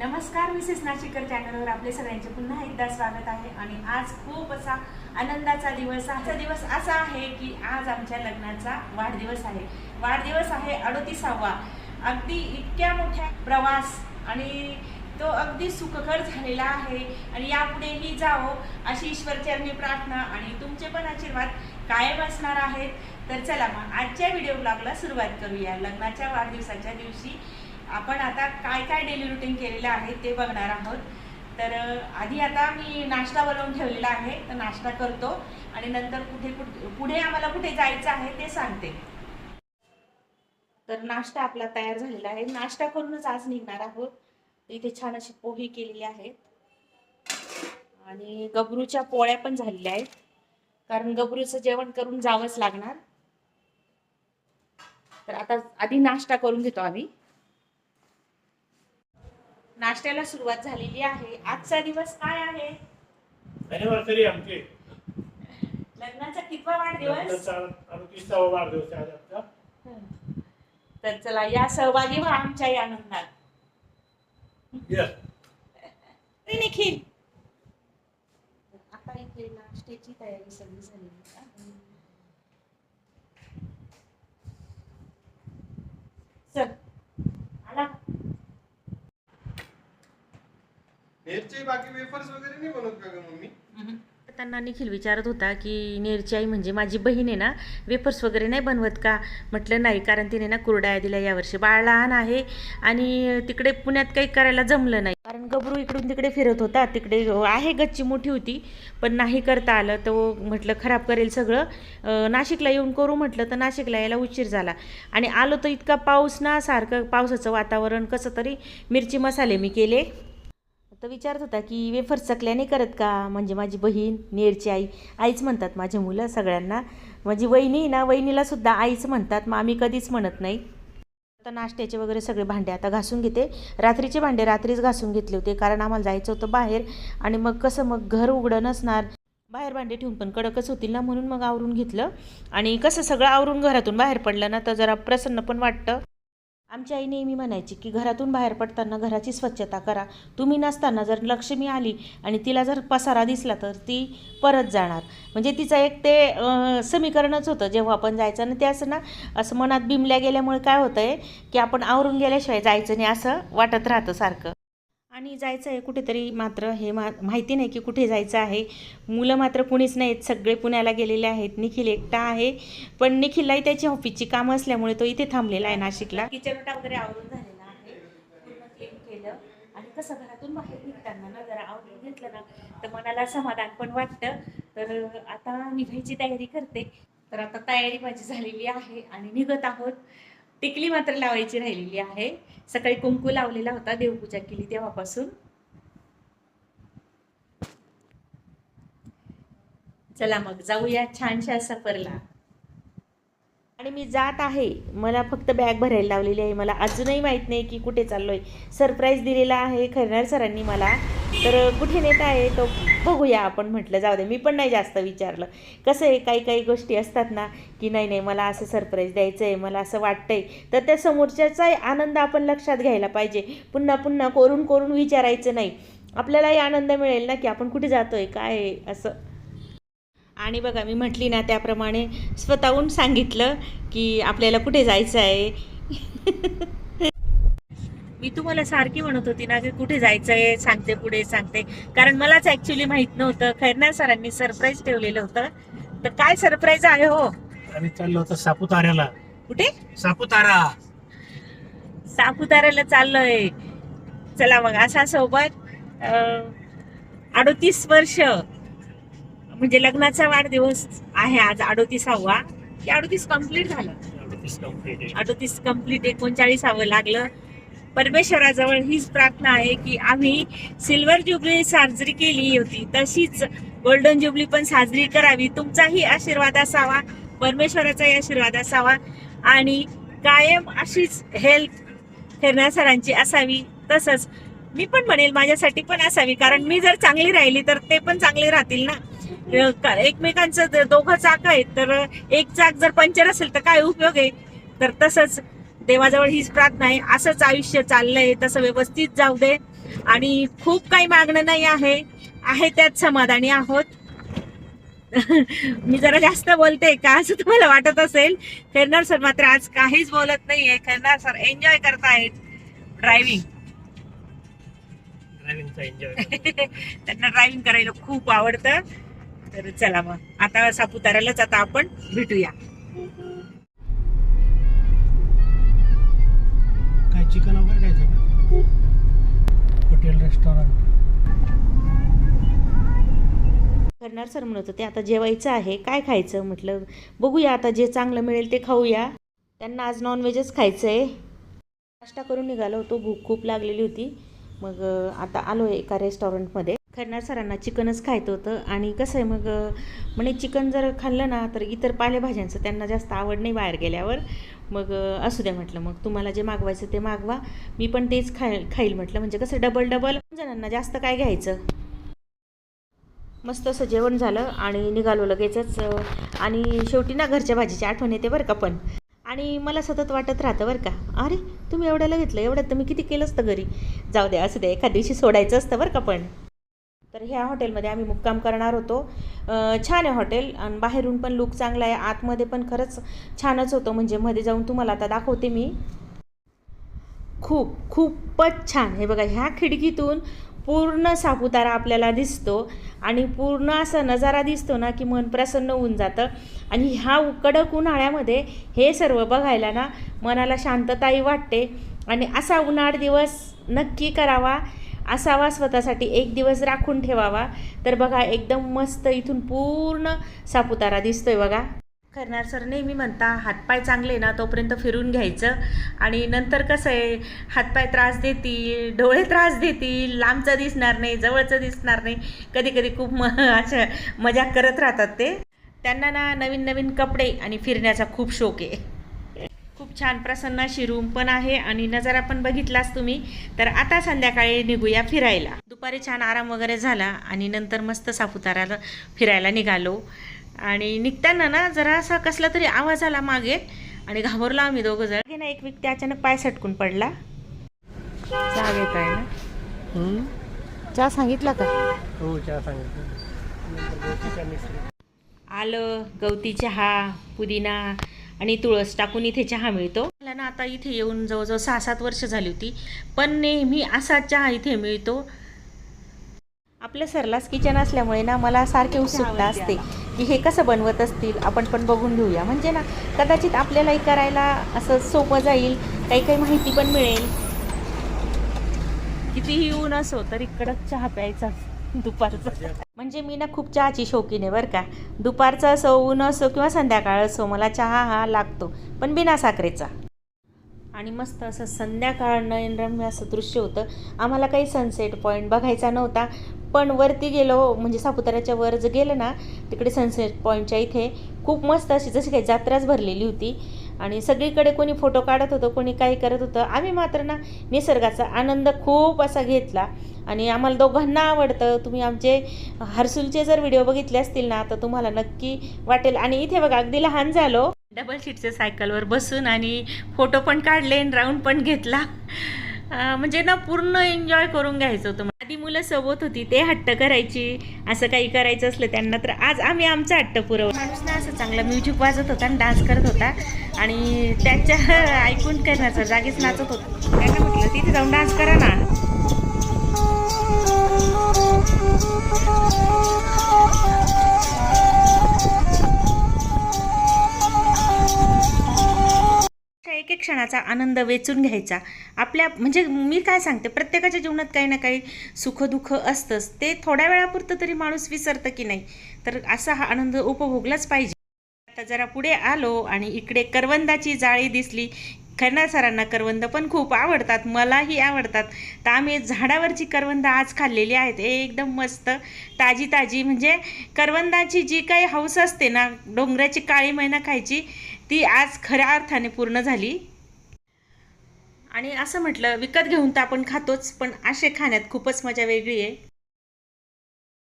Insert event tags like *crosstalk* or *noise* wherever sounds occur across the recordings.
नमस्कार मिसेस नाशिकर चॅनलवर आपले सगळ्यांचे पुन्हा एकदा स्वागत आहे आणि आज खूप असा आनंदाचा दिवस आजचा दिवस असा आहे की आज आमच्या लग्नाचा वाढदिवस आहे. वाढदिवस आहे अडतीसावा. अगदी इतक्या मोठ्या प्रवास आणि तो अगदी सुखकर झालेला आहे आणि यापुढेही जावो अशी ईश्वरचरणी प्रार्थना आणि तुमचे पण आशीर्वाद कायम असणार आहेत. तर चला मग आजच्या व्हिडिओ ब्लॉगला सुरुवात करूया. लग्नाच्या वाढदिवसाच्या दिवशी आपण आता काय काय डेली रुटीन केलेलं आहे ते बघणार आहोत. तर आधी आता मी नाश्ता बनवून ठेवलेला आहे तर नाश्ता करतो आणि नंतर कुठे कुठे पुढे आम्हाला कुठे जायचं आहे ते सांगते. तर नाश्ता आपला तयार झालेला आहे. नाश्ता करूनच आज निघणार आहोत. इथे छान अशी पोही केलेली आहेत. आणि गबरूच्या पोळ्या पण झालेल्या आहेत. कारण गबरूचं जेवण करून जावंच लागणार. तर आता आधी नाश्ता करून घेतो आम्ही. नाश्त्याला सुरुवात झालेली आहे. आजचा दिवस काय आहे? अनिव्हर्सरी आमची. लग्नाचा कितवा वाढदिवस? अडतीसावा वाढदिवस आहे आमचा. तर चला या सहभागी व्हा आमच्या या आनंदात निखिल. आता इथे नाश्त्याची तयारी सगळी झालेली आहे. चल आला हेरचे बाकी वेफर्स वगैरे नाही बनवत का ग मम्मी? त्यांना निखिल विचारत होता की नेरची आई म्हणजे माझी बहीण आहे ना वेफर्स वगैरे नाही बनवत का? म्हटलं नाही कारण तिने ना कुरडाया दिल्या यावर्षी. बाळ लहान आहे आणि तिकडे पुण्यात काही करायला जमलं नाही. कारण गबरू इकडून तिकडे फिरत होता. तिकडे आहे गच्ची मोठी होती पण नाही करता आलं. तो म्हटलं खराब करेल सगळं. नाशिकला येऊन करू म्हटलं तर नाशिकला यायला उशीर झाला. आणि आलो तर इतका पाऊस ना सारखं पावसाचं वातावरण कसं तरी मिरची मसाले मी केले. तर विचारत होता की वेफर चकल्याने करत का? म्हणजे माझी बहीण नेरची आई. आईच म्हणतात माझे मुलं सगळ्यांना. माझी वहिनी ना वहिनीला सुद्धा आईच म्हणतात. मग आम्ही कधीच म्हणत नाही. आता नाश्त्याचे वगैरे सगळे भांडे आता घासून घेते. रात्रीचे भांडे रात्रीच घासून घेतले होते कारण आम्हाला जायचं होतं बाहेर. आणि मग कसं मग घर उघडं नसणार. बाहेर भांडे ठेवून पण कडकच होतील ना म्हणून मग आवरून घेतलं. आणि कसं सगळं आवरून घरातून बाहेर पडलं ना तर जरा प्रसन्न पण वाटतं. आमची आई नेहमी म्हणायची की घरातून बाहेर पडताना घराची स्वच्छता करा. तुम्ही नसताना जर लक्ष्मी आली आणि तिला जर पसारा दिसला तर ती परत जाणार. म्हणजे तिचं एक ते समीकरणच होतं. जेव्हा आपण जायचं आणि ते असं ना असं मनात बिमल्या गेल्यामुळे काय होतं आहे की आपण आवरून गेल्याशिवाय जायचं नाही असं वाटत राहतं सारखं. आणि जायचं आहे कुठेतरी मात्र हे मा माहिती नाही की कुठे जायचं आहे. मुलं मात्र कुणीच नाहीत. सगळे पुण्याला गेलेले आहेत. निखिल एकटा आहे. पण निखिललाही त्याची ऑफिसची कामं असल्यामुळे तो इथे थांबलेला आहे नाशिकला. किचन वगैरे आवरून झालेला आहे. पूर्ण क्लीन केलं. आणि कसं घरातून बाहेर निघताना ना जरा आवरून घेतलं ना तर मनाला समाधान पण वाटतं. तर आता निघायची तयारी करते. तर आता तयारी माझी झालेली आहे आणि निघत आहोत. टिकली मात्र लावायची राहिलेली आहे. सकाळी कुंकू लावलेला होता देवपूजा केली तेव्हापासून. चला मग जाऊया छानशा सफरला. आणि मी जात आहे. मला फक्त बॅग भरायला लावलेली आहे. मला अजूनही माहीत नाही की कुठे चाललो आहे सरप्राईज दिलेला आहे खरणार सरांनी मला. तर कुठे नेता आहे तो बघूया आपण म्हटलं. जाऊ दे मी पण नाही जास्त विचारलं. कसं आहे काही काही गोष्टी असतात ना की नाही नाही मला असं सरप्राईज द्यायचं आहे मला असं वाटतंय. तर त्या समोरच्याचाही आनंद आपण लक्षात घ्यायला पाहिजे. पुन्हा पुन्हा कोरून करून विचारायचं नाही. आपल्यालाही आनंद मिळेल ना की आपण कुठे जातो आहे काय आहे असं. आणि बघा मी म्हटली ना त्याप्रमाणे स्वतःहून सांगितलं की आपल्याला कुठे जायचं आहे? मी तुम्हाला सारखी म्हणत होती ना की कुठे जायचं आहे? सांगते पुढे सांगते. कारण मलाच ॲक्च्युली माहीत नव्हतं. खैरनार सरांनी सरप्राईज ठेवलेलं होतं. तर काय सरप्राईज आहे हो? आम्ही चाललो होतो सापुताऱ्याला. कुठे? सापुतारा. सापुताऱ्याला चाललोय. चला मग असा सोबत अडोतीस वर्ष. म्हणजे लग्नाचा वाढदिवस आहे आज अडोतीसावा. की अडोतीस कंप्लीट झालं. अडोतीस कंप्लीट एकोणचाळीसावं लागलं. परमेश्वराजवळ हीच प्रार्थना आहे की आम्ही सिल्वर ज्युबली साजरी केली होती. तशीच गोल्डन ज्युबली पण साजरी करावी. तुमचाही आशीर्वाद असावा. परमेश्वराचाही आशीर्वाद असावा. आणि कायम अशीच हेल्थ फिरण्या सरांची असावी. तसंच मी पण म्हणेल माझ्यासाठी पण असावी. कारण मी जर चांगली राहिली तर ते पण चांगले राहतील ना? एकमेकांचं दोघं चाक आहेत तर एक चाक जर पंक्चर असेल तर काय उपयोग आहे? तर तसंच देवाजवळ हीच प्रार्थना आहे. असंच आयुष्य चाललंय तसं व्यवस्थित जाऊ दे. आणि खूप काही मागणं नाही आहे. आहे त्यात समाधानी आहोत. *laughs* मी जरा जास्त बोलते का असं तुम्हाला वाटत असेल? खैरनार सर मात्र आज काहीच बोलत नाहीये. खैरनार सर एन्जॉय करतायत. ड्रायव्हिंग *laughs* त्यांना ड्रायव्हिंग करायला खूप आवडतं. तर चला मग. आता सापुताऱ्यालाच आता आपण भेटूया. काय चिकन वगैरे खायचं का? हॉटेल रेस्टॉरंट करणार सर म्हणत होते आता जेवायचं आहे काय खायचं? म्हटलं बघूया आता जे चांगलं मिळेल ते खाऊया. त्यांना आज नॉनव्हेजच खायचं आहे नाश्ता करून निघालो होतो भूक खूप लागलेली होती. मग आता आलो आहे एका रेस्टॉरंटमध्ये खरणार सरांना चिकनच खायचं होतं. आणि कसं आहे मग म्हणे चिकन जर खाल्लं ना तर इतर पालेभाज्यांचं त्यांना जास्त आवड नाही बाहेर गेल्यावर. मग असू द्या म्हटलं मग तुम्हाला जे मागवायचं ते मागवा. मी पण तेच खाय खाईल म्हटलं. म्हणजे कसं डबल डबल जणांना जास्त काय घ्यायचं. मस्त असं जेवण झालं आणि निघालो लगेचच आणि शेवटी ना घरच्या भाजीची आठवण येते बरं का पण. आणि मला सतत वाटत राहतं बरं का अरे तुम्ही एवढ्याला घेतलं एवढ्यात तर मी किती केलं असतं घरी. जाऊ द्या असं द्या एखाद दिवशी सोडायचं असतं बरं का पण. तर ह्या हॉटेलमध्ये आम्ही मुक्काम करणार होतो. छान आहे हॉटेल आणि बाहेरून पण लुक चांगला आहे. आतमध्ये पण खरंच छानच होतं. म्हणजे मध्ये जाऊन तुम्हाला आता दाखवते मी. खूप खूपच छान. हे बघा ह्या खिडकीतून पूर्ण सापुतारा आपल्याला दिसतो. आणि पूर्ण असा नजारा दिसतो ना की मन प्रसन्न होऊन जातं. आणि ह्या कडक उन्हाळ्यामध्ये हे सर्व बघायला ना मनाला शांतताही वाटते. आणि असा उन्हाळ दिवस नक्की करावा. असावा स्वतःसाठी एक दिवस राखून ठेवावा. तर बघा एकदम मस्त इथून पूर्ण सापुतारा दिसतोय बघा. करणार सर नेहमी म्हणता हातपाय चांगले ना तोपर्यंत फिरून घ्यायचं. आणि नंतर कसं आहे हातपाय त्रास देतील डोळे त्रास देतील लांबचं दिसणार नाही जवळचं दिसणार नाही. कधी कधी खूप म *laughs* अशा मजाक करत राहतात ते. त्यांना ना नवीन नवीन कपडे आणि फिरण्याचा खूप शौक आहे. छान प्रसन्न अशी रूम पण आहे आणि नजारा पण बघितलाच तुम्ही. तर आता संध्याकाळी निघूया फिरायला. दुपारी छान आराम वगैरे झाला आणि नंतर मस्त सापुताराला फिरायला निघालो. आणि निघताना ना जरा असा कसला तरी आवाज आला मागे आणि घाबरलो आम्ही दोघं जण. ना एक व्यक्ती अचानक पाय सटकून पडला. चहा घेत आहे ना चहा सांगितला का? हो चहा सांगितलं. आलं गवती चहा पुदिना आणि तुळस टाकून इथे चहा मिळतो. मला ना आता इथे येऊन जवळजवळ सहा सात वर्ष झाली होती पण नेहमी असा चहा इथे मिळतो. आपलं सरलास किचन असल्यामुळे ना मला सारखी उत्सुकता असते की हे कसं बनवत असतील आपण पण बघून घेऊया. म्हणजे ना कदाचित आपल्यालाही करायला असं सोपं जाईल काही काही माहिती पण मिळेल. कितीही ऊन असो तरी कडक चहा प्यायचा *laughs* दुपारचं. म्हणजे मी ना खूप चहाची शौकीन आहे बरं का. दुपारचं असो ऊन असो किंवा संध्याकाळ असो मला चहा हा लागतो पण बिना साखरेचा. आणि मस्त असं संध्याकाळ नयनरम्य असं दृश्य होतं. आम्हाला काही सनसेट पॉईंट बघायचा नव्हता पण वरती गेलो म्हणजे सापुताऱ्याच्या वर जर गेलं ना तिकडे सनसेट पॉईंटच्या इथे खूप मस्त अशी जशी काही जात्राच भरलेली होती. आणि सगळीकडे कोणी फोटो काढत होतं कोणी काही करत होतं. आम्ही मात्र ना निसर्गाचा आनंद खूप असा घेतला. आणि आम्हाला दोघांना आवडतं. तुम्ही आमचे हर्सुलचे जर व्हिडिओ बघितले असतील ना तर तुम्हाला नक्की वाटेल. आणि इथे बघा अगदी लहान झालो. डबल सीटच्या सायकलवर बसून आणि फोटो पण काढले आणि राऊंड पण घेतला. म्हणजे ना पूर्ण एन्जॉय करून घ्यायचं होतं. आधी मुलं सोबत होती ते हट्ट करायची असं काही करायचं असलं त्यांना तर आज आम्ही आमचा हट्ट पुरवला. माणूस ना असं चांगला म्युझिक वाजत होता आणि डान्स करत होता. आणि त्याच्या *laughs* ऐकून करण्याचा जागीच नाचत होता. त्यांना म्हटलं तिथे जाऊन डान्स करा ना. एक एक क्षणाचा आनंद वेचून घ्यायचा. आपल्या म्हणजे मी काय सांगते प्रत्येकाच्या जीवनात काही ना काही सुखदुःख असतंच. ते थोड्या वेळापुरतं तरी माणूस विसरतं की नाही. तर असा हा आनंद उपभोगलाच पाहिजे. आता जरा पुढे आलो आणि इकडे करवंदाची जाळी दिसली. खरणार सरांना करवंद पण खूप आवडतात मलाही आवडतात. तर आम्ही झाडावरची करवंद आज खाल्लेली आहेत. एकदम मस्त ताजी ताजी म्हणजे करवंदाची जी काही हौस असते ना डोंगराची काळी मैना खायची ती आज खऱ्या अर्थाने पूर्ण झाली. आणि असं म्हटलं विकत घेऊन तर आपण खातोच पण असे खाण्यात खूपच मजा वेगळी आहे.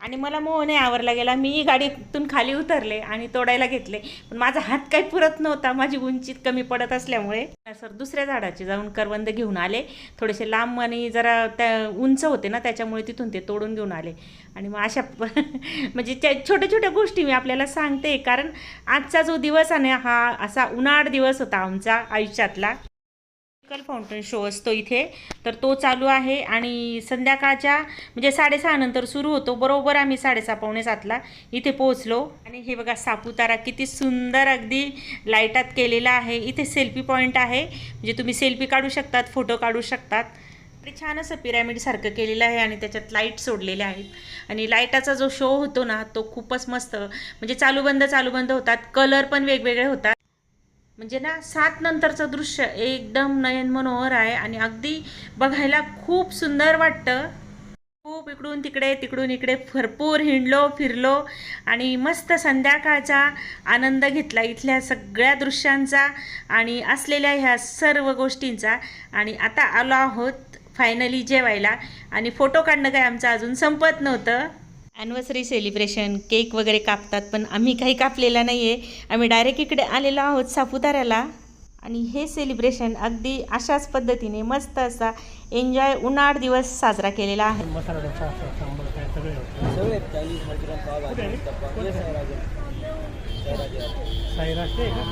आणि मला मोह नाही आवरला गेला. मी गाडीतून खाली उतरले आणि तोडायला घेतले. पण माझा हात काही पुरत नव्हता. माझी उंची कमी पडत असल्यामुळे सर दुसऱ्या झाडाचे जाऊन करवंद घेऊन आले. थोडेसे लांब आणि जरा त्या उंच होते ना त्याच्यामुळे तिथून ते तोडून घेऊन आले. आणि मग अशा *laughs* म्हणजे त्या छोट्या छोट्या गोष्टी मी आपल्याला सांगते. कारण आजचा जो दिवस आहे ना, हा असा उन्हाळ दिवस होता आमचा आयुष्यातला फाउंटन शो असतो इथे. तर तो चालू आहे आणि संध्याकाळच्या म्हणजे साडेसहानंतर सुरू होतो. बरोबर आम्ही साडेसहा पावणे सातला इथे पोहोचलो. आणि हे बघा सापुतारा किती सुंदर अगदी लाईटात केलेला आहे. इथे सेल्फी पॉईंट आहे. म्हणजे तुम्ही सेल्फी काढू शकतात फोटो काढू शकतात. ते छान असं पिरॅमिडसारखं केलेलं आहे आणि त्याच्यात लाइट सोडलेल्या आहेत. आणि लाईटाचा जो शो होतो ना तो खूपच मस्त म्हणजे चालू बंद चालू बंद होतात. कलर पण वेगवेगळे होतात. म्हणजे ना सात नंतरचं दृश्य एकदम नयन मनोहर आहे आणि अगदी बघायला खूप सुंदर वाटतं. खूप इकडून तिकडे तिकडून इकडे भरपूर हिंडलो फिरलो आणि मस्त संध्याकाळचा आनंद घेतला इथल्या सगळ्या दृश्यांचा आणि असलेल्या ह्या सर्व गोष्टींचा. आणि आता आलो आहोत फायनली जेवायला आणि फोटो काढणं काय आमचं अजून संपत नव्हतं. ॲनिव्हर्सरी सेलिब्रेशन केक वगैरे कापतात पण आम्ही काही कापलेला नाही आहे आम्ही डायरेक्ट इकडे आलेलो आहोत सापुताऱ्याला. आणि हे सेलिब्रेशन अगदी अशाच पद्धतीने मस्त असा एन्जॉय उन्हाळ दिवस साजरा केलेला आहे. मसाला डोसा असं सांबार काय सगळे होते सगळे चायनीज मंचुरियन पाव कुठे आहे? भाजी कोणते? साईराज ते आहे का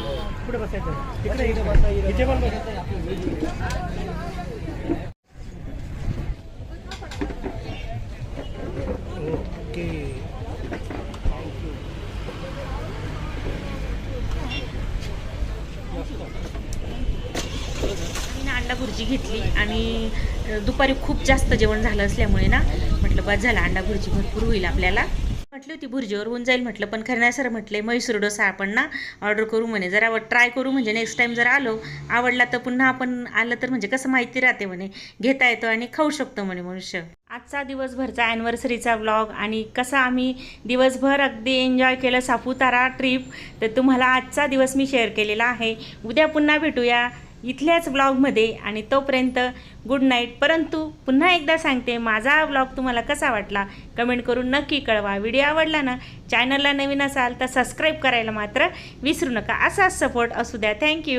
कुठे बसायचं तिकडे इथे इथे पण बसायचं ओके थँक्यू मी ना अंडा भुर्जी घेतली आणि दुपारी खूप जास्त जेवण झालं असल्यामुळे ना म्हटलं बस झालं अंडा भुर्जी भरपूर होईल आपल्याला. म्हटली होती भुर्जीवर होऊन जाईल म्हटलं पण खरं नाही सर म्हटले म्हैसूर डोसा आपण ना ऑर्डर करू म्हणे. जरा ट्राय करू म्हणजे नेक्स्ट टाईम जर आलो आवडला तर पुन्हा आपण आलं तर म्हणजे कसं माहिती राहते म्हणे. घेता येतं आणि खाऊ शकतो म्हणे मनुष्य. आजचा दिवसभरचा ॲनिव्हर्सरीचा व्लॉग आणि कसा आम्ही दिवसभर अगदी एन्जॉय केलं सापुतारा ट्रिप तर तुम्हाला आजचा दिवस मी शेअर केलेला आहे. उद्या पुन्हा भेटूया. इथल्याच ब्लॉगमध्ये आणि तोपर्यंत गुड नाईट. परंतु पुन्हा एकदा सांगते माझा ब्लॉग तुम्हाला कसा वाटला कमेंट करून नक्की कळवा. व्हिडिओ आवडला ना चॅनलला नवीन असाल तर सबस्क्राईब करायला मात्र विसरू नका. असाच सपोर्ट असू द्या. थँक्यू.